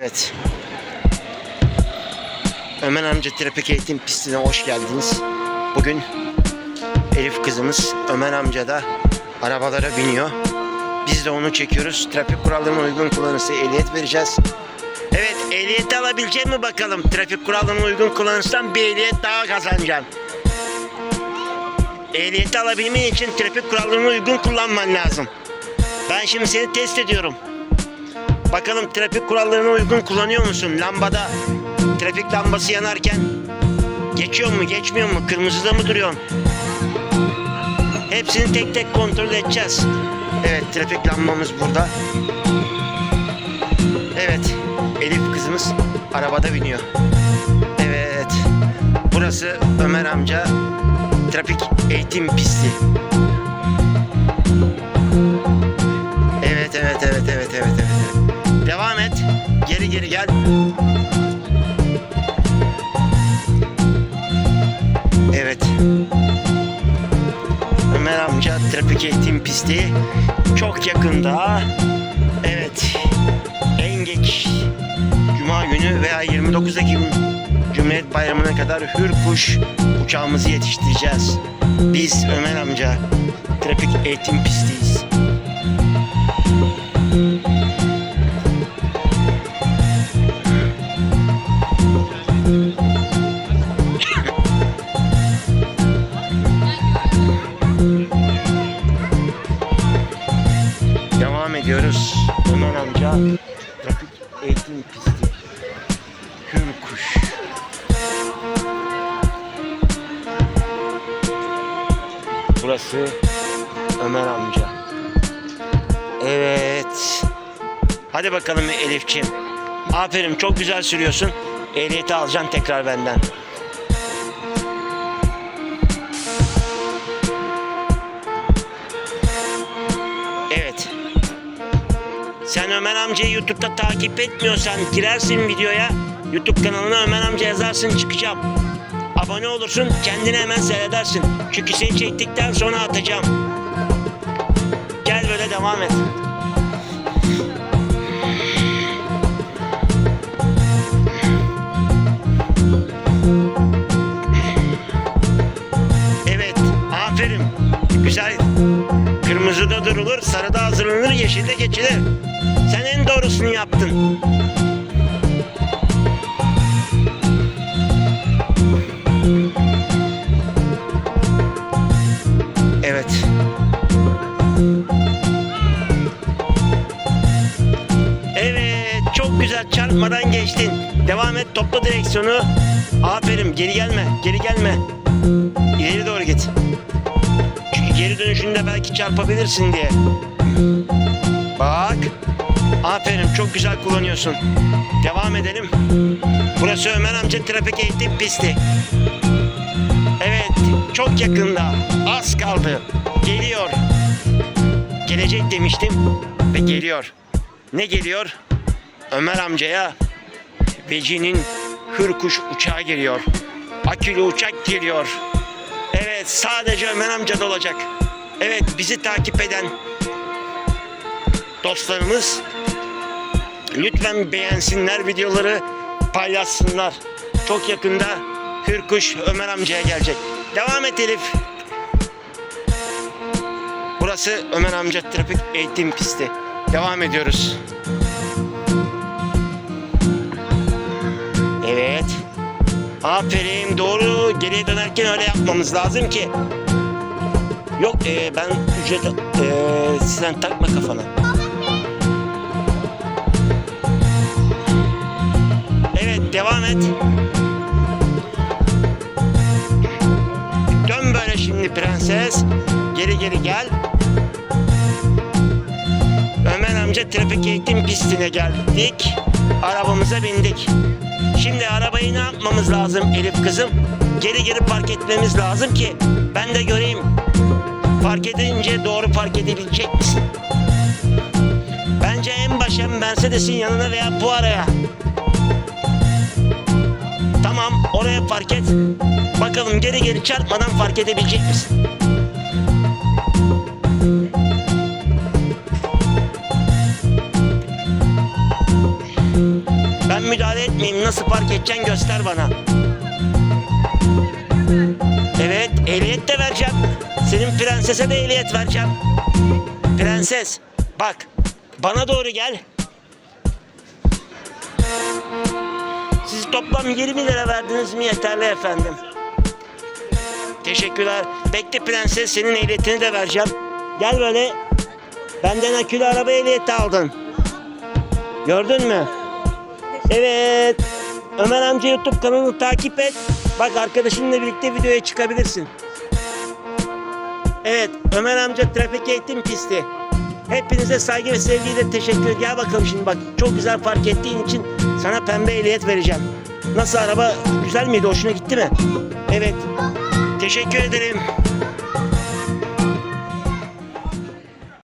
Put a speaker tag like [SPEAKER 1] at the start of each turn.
[SPEAKER 1] Evet. Ömer amca trafik eğitim pistine hoş geldiniz. Bugün Elif kızımız Ömer amca da arabalara biniyor. Biz de onu çekiyoruz. Trafik kurallarına uygun kullanırsa ehliyet vereceğiz. Evet ehliyet alabilecek mi bakalım? Trafik kurallarına uygun kullanırsan bir ehliyet daha kazanacaksın. Ehliyeti alabilmen için trafik kurallarına uygun kullanman lazım. Ben şimdi seni test ediyorum. Bakalım trafik kurallarına uygun kullanıyor musun? Lambada trafik lambası yanarken geçiyor mu, geçmiyor mu? Kırmızıda mı duruyorsun? Hepsini tek tek kontrol edeceğiz. Evet, trafik lambamız burada. Evet, Elif kızımız arabada biniyor. Evet, burası Ömer amca trafik eğitim pisti. Gel. Evet. Ömer amca trafik eğitim pisti çok yakında. Evet. En geç Cuma günü veya 29 Ekim Cumhuriyet Bayramı'na kadar Hürkuş uçağımızı yetiştireceğiz. Biz Ömer amca trafik eğitim pistiyiz. Ediyoruz. Ömer amca trafik eğitim pisti. Hürkuş. Burası Ömer amca. Evet. Hadi bakalım Elifçim. Aferin çok güzel sürüyorsun. Ehliyeti alacaksın tekrar benden. Sen Ömer amcayı YouTube'da takip etmiyorsan girersin videoya. YouTube kanalına Ömer amca yazarsın çıkacağım. Abone olursun kendini hemen seyredersin. Çünkü seni çektikten sonra atacağım. Gel böyle devam et. Durulur, sarıda hazırlanır, yeşilde geçilir. Sen en doğrusunu yaptın. Evet. Evet, çok güzel çarpmadan geçtin. Devam et, topla direksiyonu. Aferin, geri gelme, geri gelme. İleri doğru git. Geri dönüşünde belki çarpabilirsin diye. Bak. Aferin çok güzel kullanıyorsun. Devam edelim. Burası Ömer amca trafik eğitim pisti. Evet çok yakında. Az kaldı. Geliyor. Gelecek demiştim ve geliyor. Ne geliyor? Ömer amcaya Veci'nin hırkuş uçağı geliyor. Akülü uçak geliyor. Evet sadece Ömer amca da olacak. Evet bizi takip eden dostlarımız lütfen beğensinler videoları paylaşsınlar. Çok yakında Hürkuş Ömer amcaya gelecek. Devam et Elif. Burası Ömer amca trafik eğitim pisti. Devam ediyoruz. Evet. Aferin geriye dönerken öyle yapmamız lazım ki. Yok e, ben ücret e, sen takma kafana. Evet devam et. Dön böyle şimdi prenses. Geri geri gel. Ömer amca trafik eğitim pistine geldik. Arabamıza bindik. Şimdi arabayı ne yapmamız lazım Elif kızım? Geri geri park etmemiz lazım ki ben de göreyim. Fark edince doğru fark edebilecek misin? Bence en başa Mercedes'in yanına veya bu araya. Tamam oraya park et. Bakalım geri geri çarpmadan fark edebilecek misin? müdahale etmeyeyim. Nasıl park edeceksin göster bana. Evet ehliyet de vereceğim. Senin prensese de ehliyet vereceğim. Prenses bak bana doğru gel. Siz toplam 20 lira verdiniz mi yeterli efendim. Teşekkürler. Bekle prenses senin ehliyetini de vereceğim. Gel böyle. Benden akülü araba ehliyeti aldın. Gördün mü? Evet. Ömer amca YouTube kanalını takip et. Bak arkadaşınla birlikte videoya çıkabilirsin. Evet, Ömer amca trafik eğitim pisti. Hepinize saygı ve sevgiyle teşekkür ederim. Gel bakalım şimdi bak. Çok güzel park ettiğin için sana pembe ehliyet vereceğim. Nasıl araba güzel miydi? Hoşuna gitti mi? Evet. Teşekkür ederim.